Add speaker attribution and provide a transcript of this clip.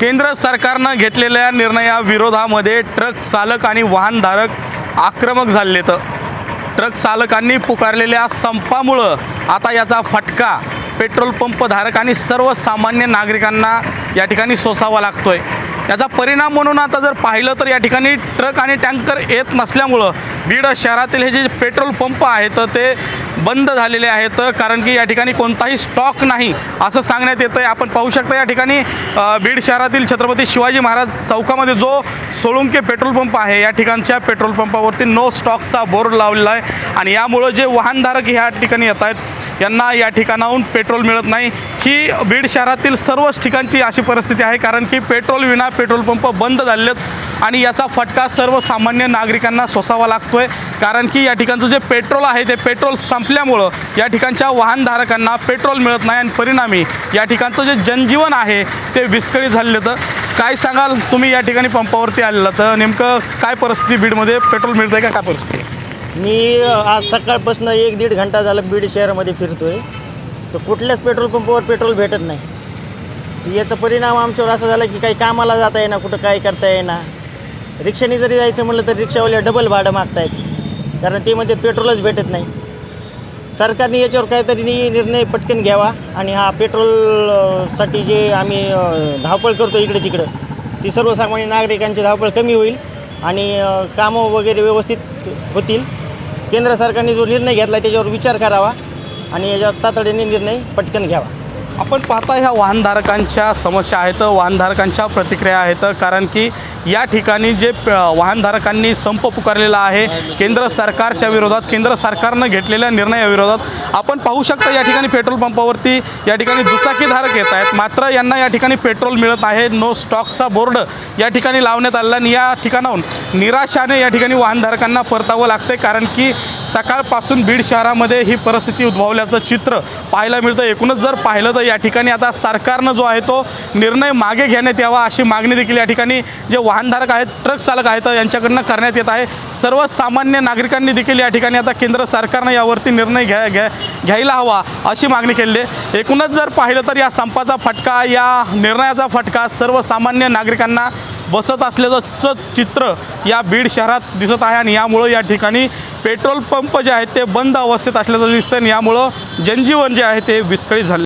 Speaker 1: केंद्र सरकारनं घेतलेल्या निर्णयाविरोधामध्ये ट्रक चालक आणि वाहनधारक आक्रमक झाले तर ट्रक चालकांनी पुकारलेल्या संपामुळं आता याचा फटका पेट्रोल पंप धारक आणि सर्वसामान्य नागरिकांना या ठिकाणी सोसावा लागतोय. याचा परिणाम म्हणून आता जर पाहिलं तर या ठिकाणी ट्रक आणि टँकर येत नसल्यामुळं बीड शहरातील हे जे पेट्रोल पंप आहेत ते बंद झालेले आहेत कारण की या ठिकाणी कोणताही स्टॉक नाही असं सांगण्यात येतं आहे आपण पाहू शकता या ठिकाणी बीड शहरातील छत्रपती शिवाजी महाराज चौकामध्ये जो सोळुंके पेट्रोल पंप आहे या ठिकाणच्या पेट्रोल पंपावरती नो स्टॉकचा बोर्ड लावलेला आहे आणि यामुळं जे वाहनधारक ह्या ठिकाणी येत आहेत यांना या ठिकाणाहून पेट्रोल मिळत नाही. ही बीड शहरातील सर्वच ठिकाणची अशी परिस्थिती आहे कारण की पेट्रोल विना पेट्रोल पंप बंद झालेले आहेत. आणि याचा फटका सर्वसामान्य नागरिकांना सोसावा लागतोय. कारण की या ठिकाणचं जे पेट्रोल आहे ते पेट्रोल संपल्यामुळं या ठिकाणच्या वाहनधारकांना पेट्रोल मिळत नाही आणि परिणामी या ठिकाणचं जे जनजीवन आहे ते विस्कळीत झालेलं तर काय सांगाल तुम्ही या ठिकाणी पंपावरती आलेलं? तर नेमकं काय परिस्थिती बीडमध्ये? पेट्रोल मिळतंय का? काय परिस्थिती
Speaker 2: मी आज सकाळपासून एक दीड घंटा झाला बीड शहरामध्ये फिरतोय. तर कुठल्याच पेट्रोल पंपावर पेट्रोल भेटत नाही. याचा परिणाम आमच्यावर असा झाला की काही कामाला जाता येईना कुठं काय करता येईना. रिक्षाने जरी जायचं म्हटलं तर रिक्षावाले डबल भाडं मागतायत. कारण ते मध्ये पेट्रोलच भेटत नाही. सरकारने याच्यावर काहीतरी निर्णय पटकन घ्यावा आणि हा पेट्रोलसाठी जे आम्ही धावपळ करतो इकडे तिकडं ती सर्वसामान्य नागरिकांची धावपळ कमी होईल आणि कामं वगैरे व्यवस्थित होतील. केंद्र सरकारने जो निर्णय घेतला त्याच्यावर विचार करावा आणि याच्यावर तातडीने निर्णय पटकन घ्यावा.
Speaker 1: आपण पाहता ह्या वाहनधारकांच्या समस्या आहेत वाहनधारकांच्या प्रतिक्रिया आहेत कारण की या ठिकाणी जे प- वाहनधारकांनी संप पुकारलेला आहे केंद्र सरकारच्या विरोधात केंद्र सरकारनं घेतलेल्या निर्णयाविरोधात आपण पाहू शकता या ठिकाणी पेट्रोल पंपावरती या ठिकाणी दुचाकीधारक येत आहेत. मात्र यांना या ठिकाणी पेट्रोल मिळत आहे. नो स्टॉकचा बोर्ड या ठिकाणी लावण्यात आला आणि या ठिकाणाहून निराशाने या ठिकाणी वाहनधारकांना परतावं लागते कारण की सकाळपासून बीड शहरामध्ये ही परिस्थिती उद्भवल्याचं चित्र पाहायला मिळतं. एकूणच जर पाहिलं तर या ठिकाणी आता सरकारनं जो आहे तो निर्णय मागे घेण्यात यावा अशी मागणी देखील या ठिकाणी जे वाहनधारक आहेत ट्रक चालक आहेत यांच्याकडनं करण्यात येत आहे. सर्वसामान्य नागरिकांनी देखील या ठिकाणी आता केंद्र सरकारनं यावरती निर्णय घ्या घ्या घ्यायला हवा अशी मागणी केलेली आहे. एकूणच जर पाहिलं तर या संपाचा फटका या निर्णयाचा फटका सर्वसामान्य नागरिकांना बसत असल्याचं च चित्र या बीड शहरात दिसत आहे आणि यामुळं या ठिकाणी पेट्रोल पंप जे आहेत ते बंद अवस्थेत असल्याचं दिसतं आणि यामुळं जनजीवन जे आहे ते विस्कळीत झाले